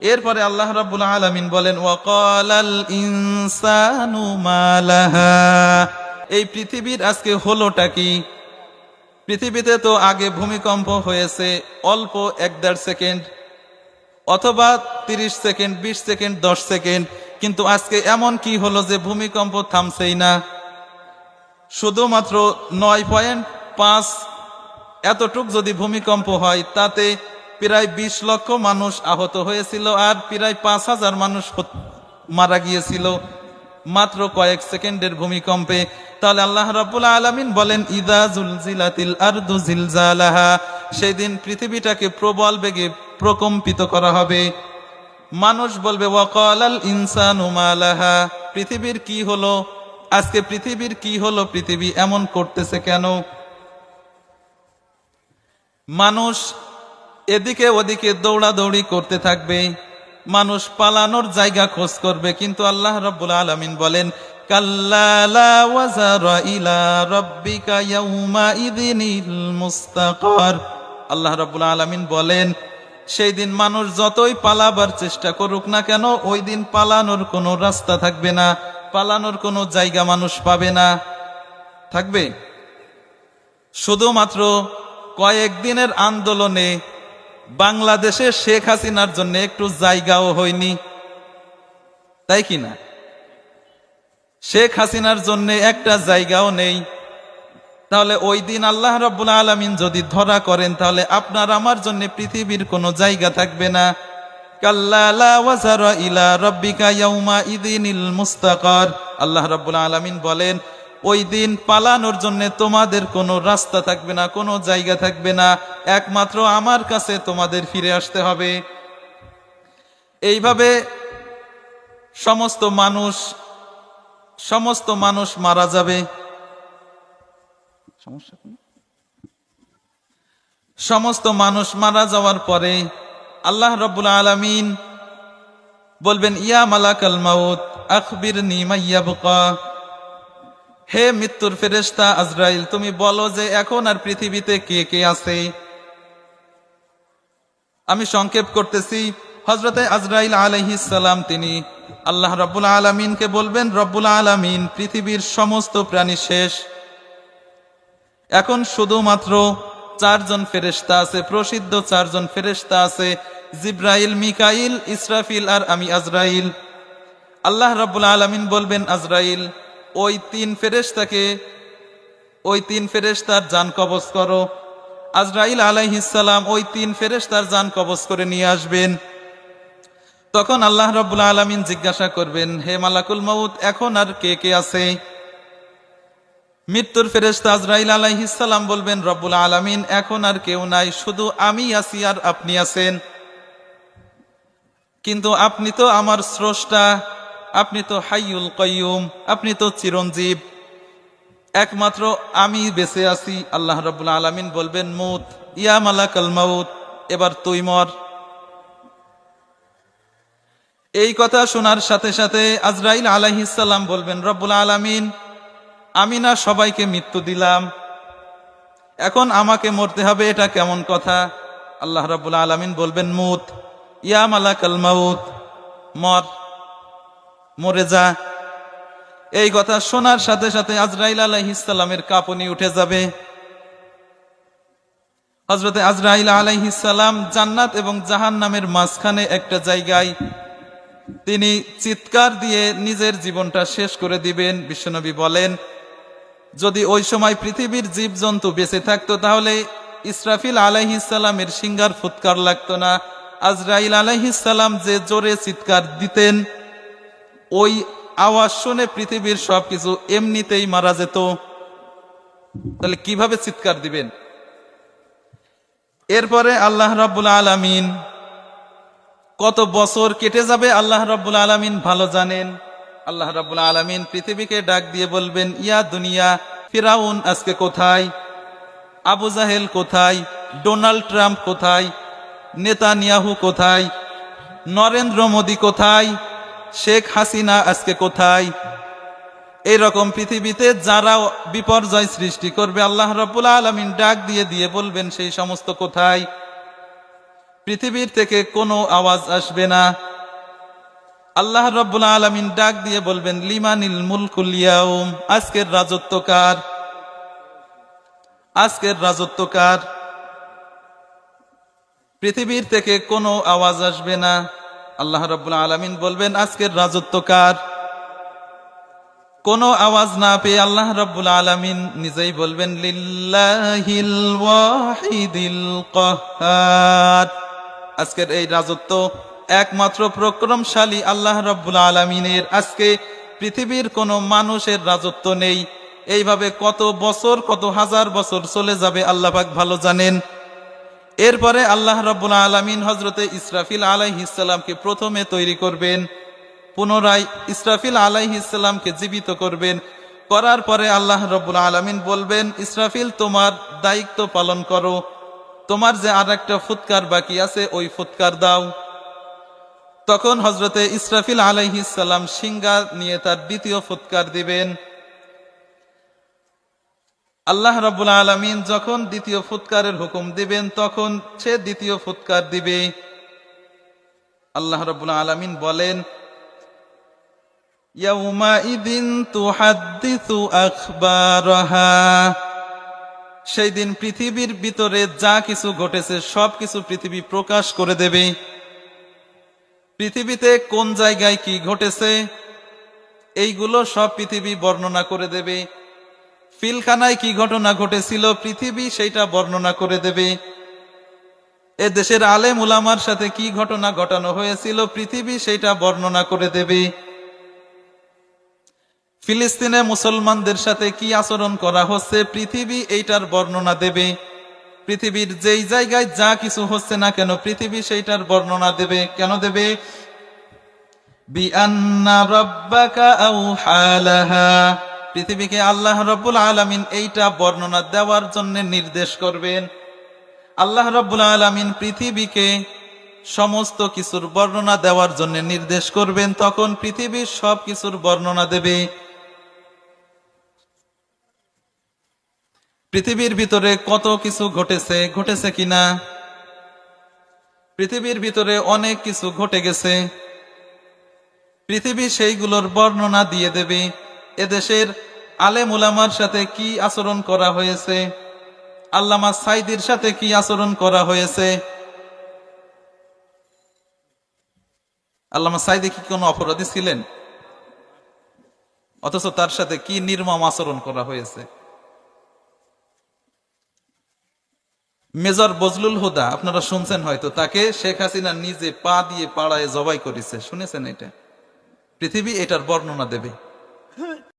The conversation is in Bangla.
এরপরে আল্লাহ রাব্বুল আলামিন বলেন ওয়াকালাল ইনসানু মালাহা এই পৃথিবীর আজকে হলোটা কি? পৃথিবীতে তো আগে ভূমিকম্প হয়েছে, অল্প এক দেড় সেকেন্ড, অথবা তিরিশ সেকেন্ড, বিশ সেকেন্ড, দশ সেকেন্ড, কিন্তু আজকে এমন কি হলো যে ভূমিকম্প থামছেই না? শুধুমাত্র নয় পয়েন্ট পাঁচ এতটুক যদি ভূমিকম্প হয়, তাতে প্রায় বিশ লক্ষ মানুষ আহত হয়েছিল আর প্রায় পাঁচ হাজার মানুষ মারা গিয়েছিল। মাত্র কয়েক সেকেন্ডের ভূমিকম্পে। তাহলে আল্লাহ রাব্বুল আলামিন বলেন, ইদা জুলজিলাতিল আরদু জিলজালাহা। সেদিন পৃথিবীটাকে প্রবল বেগে প্রকম্পিত করা হবে। মানুষ বলবে, ওয়াকালাল ইনসানু মালাহা পৃথিবীর কি হলো? আজকে পৃথিবীর কি হলো? পৃথিবী এমন করতেছে কেন? মানুষ এদিকে ওদিকে দৌড়াদৌড়ি করতে থাকবে। মানুষ পালানোর জায়গা খোঁজ করবে, কিন্তু আল্লাহ রব্বুল আলমিন বলেন আল্লাহ রব্বুল আলমিন বলেন, সেই দিন মানুষ যতই পালাবার চেষ্টা করুক না কেন, ওই দিন পালানোর কোনো রাস্তা থাকবে না, পালানোর কোনো জায়গা মানুষ পাবে না। থাকবে। শুধুমাত্র কয়েকদিনের আন্দোলনে বাংলাদেশে শেখ হাসিনার জন্য একটু জায়গাও হয়নি। তাই কি না? শেখ হাসিনার জন্য একটা জায়গাও নেই। তাহলে ওই দিন আল্লাহ রব্বুল আলমিন যদি ধরা করেন, তাহলে আপনার আমার জন্য পৃথিবীর কোনো জায়গা থাকবে না। কাল্লা ইলা রাব্বিকা মুস্তাকার। আল্লাহ রাব্বুল আলামিন বলেন ওই দিন পালানোর জন্য তোমাদের কোনো রাস্তা থাকবে না, কোনো জায়গা থাকবে না। একমাত্র আমার কাছে তোমাদের ফিরে আসতে হবে। এইভাবে সমস্ত মানুষ সমস্ত মানুষ মারা যাবে। সমস্ত মানুষ মারা যাওয়ার পরে আল্লাহ রব্বুল আলামিন বলবেন, ইয়া মালাকাল মাউত আখবির নিমাইয়াবকা হে মৃত্যুর ফেরেশতা আজরাইল, তুমি বলো যে এখন আর পৃথিবীতে কে কে আছে? আমি সংক্ষেপ করতেছি। হজরতে আজরাইল সালাম, তিনি আল্লাহ রব্বুল আলামিনকে বলবেন, রব্বুল আলামিন, পৃথিবীর সমস্ত প্রাণী শেষ। এখন শুধুমাত্র চারজন ফেরেশতা আছে, প্রসিদ্ধ চারজন ফেরেশতা আছে, জিব্রাইল, মিকাইল, ইসরাফিল আর আমি আজরাইল। আল্লাহ রাব্বুল আলামিন বলবেন, আজরাইল ওই তিন ফেরেশতাকে, ওই তিন ফেরেশতার যান কবজ করো। আজরাইল আলাইহিসসালাম ওই তিন ফেরেশতার যান কবজ করে নিয়ে আসবেন। তখন আল্লাহ রাব্বুল আলামিন জিজ্ঞাসা করবেন, হে মালাকুল মউত, এখন আর কে কে আছে? মৃত্যুর ফেরেশতা আজরাইল আলাইহিসসালাম বলবেন, রব্বুল আলামিন, এখন আর কেউ নাই, শুধু আমি আছি আর আপনি আছেন। কিন্তু আপনি তো আমার স্রষ্টা আপনি তো হাইয়ুল কয়ুম আপনি তো চিরঞ্জীব। একমাত্র আমি বেঁচে আছি, আল্লাহ রব্বুল আলামিন বলবেন, মুত, ইয়া মালাকাল মাউত, এবার তুই মর। এই কথা শোনার সাথে সাথে আজরাইল আলাইহিসসালাম বলবেন, রব্বুল আলামিন, আমি না সবাইকে মৃত্যু দিলাম। এখন আমাকে মরতে হবে, এটা কেমন কথা? আল্লাহ রাব্বুল আলামিন বলবেন, মুত, ইয়া মালাকাল মাউত, মর। মরে যা। এই কথা শোনার সাথে সাথে আজরাইল আলাইহিসসালামের কাঁপুনি উঠে যাবে। হজরতে আজরাইল আলাইহিসসালাম জান্নাত এবং জাহান্নামের মাঝখানে একটা জায়গায় তিনি চিৎকার দিয়ে নিজের জীবনটা শেষ করে দিবেন। বিশ্বনবী বলেন, যদি ওই সময় পৃথিবীর জীবজন্তু বেঁচে থাকতো তাহলে ইসরাফিল আলাইহিসালামের সিঙ্গার ফুৎকার লাগতো না। আজরাইল আলাইহিসালাম যে জোরে চিৎকার দিতেন ওই আওয়াজ শুনে পৃথিবীর সবকিছু এমনিতেই মারা যেত। তাহলে কীভাবে চিৎকার দিবেন? এরপরে আল্লাহ রাব্বুল আলামিন কত বছর কেটে যাবে আল্লাহ রাব্বুল আলামিন ভালো জানেন। আল্লাহ রাব্বুল আলামিন পৃথিবীকে ডাক দিয়ে বলবেন, ইয়া দুনিয়া, ফিরাউন আজকে কোথায়? আবু জাহেল কোথায়? ডোনাল্ড ট্রাম্প কোথায়? নেতানিয়াহু কোথায়? নরেন্দ্র মোদী কোথায়? শেখ হাসিনা আজকে কোথায়? এইরকম পৃথিবীতে যারা বিপর্যয় সৃষ্টি করবে, আল্লাহ রাব্বুল আলামিন ডাক দিয়ে দিয়ে বলবেন, সেই সমস্ত কোথায়? পৃথিবীর থেকে কোনো আওয়াজ আসবে না। আল্লাহ রব্বুল আলমিন ডাক দিয়ে বলবেন, লিমানিল মুলকুল ইয়াউম, আজকের রাজত্ব কার? আজকের রাজত্ব কার? পৃথিবীর থেকে কোনো আওয়াজ আসবে না। আল্লাহ রব্বুল আলমিন বলবেন, আজকের রাজত্ব কার? কোনো আওয়াজ না পেয়ে আল্লাহ রব্বুল আলমিন নিজেই বলবেন আজকের এই রাজত্ব একমাত্র প্রক্রমশালী আল্লাহ রব্বুল আলমিনের। আজকে পৃথিবীর কোনো মানুষের রাজত্ব নেই। এইভাবে কত বছর, কত হাজার বছর চলে যাবে, আল্লাহ ভালো জানেন। এরপরে আল্লাহ রব্বুল আলমিন হজরতে ইসরাফিল আলাইহিসাল্লামকে প্রথমে তৈরি করবেন, পুনরায় ইসরাফিল আলাইহিসাল্লামকে জীবিত করবেন। করার পরে আল্লাহ রব্বুল আলমিন বলবেন, ইসরাফিল, তোমার দায়িত্ব পালন করো। তোমার যে আর একটা ফুৎকার বাকি আছে, ওই ফুৎকার দাও। তখন হজরতে ইসরাফিল আলাইহিসাল্লাম সিঙ্গা নিয়ে তার দ্বিতীয় ফুৎকার দিবেন। আল্লাহ রাব্বুল আলামিন যখন দ্বিতীয় ফুৎকারের হুকুম দিবেন, তখন সে দ্বিতীয় ফুৎকার দিবে। আল্লাহ রাব্বুল আলামিন বলেন সেই দিন পৃথিবীর ভিতরে যা কিছু ঘটেছে, সব কিছু পৃথিবী প্রকাশ করে দেবে। পৃথিবীতে কোন জায়গায় কি ঘটেছে, এইগুলো সব পৃথিবী বর্ণনা করে দেবে। ফিলখানায় কি ঘটনা ঘটেছিল, পৃথিবী সেইটা বর্ণনা করে দেবে। এ দেশের আলেম উলামার সাথে কি ঘটনা ঘটানো হয়েছিল, পৃথিবী সেইটা বর্ণনা করে দেবে। ফিলিস্তিনে মুসলমানদের সাথে কি আচরণ করা হচ্ছে, পৃথিবী এইটার বর্ণনা দেবে। পৃথিবীর যেই জায়গায় যা কিছু হচ্ছে না কেন, পৃথিবী সেইটার বর্ণনা দেবে। কেন দেবে? বিআন্না রাব্বাকা আউহালাহা পৃথিবীকে আল্লাহ রব্বুল আলামিন এইটা বর্ণনা দেওয়ার জন্য নির্দেশ করবেন। আল্লাহ রব্বুল আলামিন পৃথিবীকে সমস্ত কিছুর বর্ণনা দেওয়ার জন্য নির্দেশ করবেন, তখন পৃথিবীর সব কিছুর বর্ণনা দেবে। পৃথিবীর ভিতরে কত কিছু ঘটেছে ঘটেছে কিনা? পৃথিবীর ভিতরে অনেক কিছু ঘটে গেছে। পৃথিবী সেইগুলোর বর্ণনা দিয়ে দেবে। এদেশের আলেম উলামার সাথে কি আচরণ করা হয়েছে? আল্লামা সাইদির সাথে কি আচরণ করা হয়েছে? আল্লামা সাইদি কি কোনো অপরাধী ছিলেন? অথচ তার সাথে কি নির্মম আচরণ করা হয়েছে? মেজর বজলুল হুদা, আপনারা শুনছেন হয়তো, তাকে শেখ হাসিনা নিজে পা দিয়ে পাড়ায় জবাই করেছে। শুনেছেন এটা? পৃথিবী এটার বর্ণনা দেবে।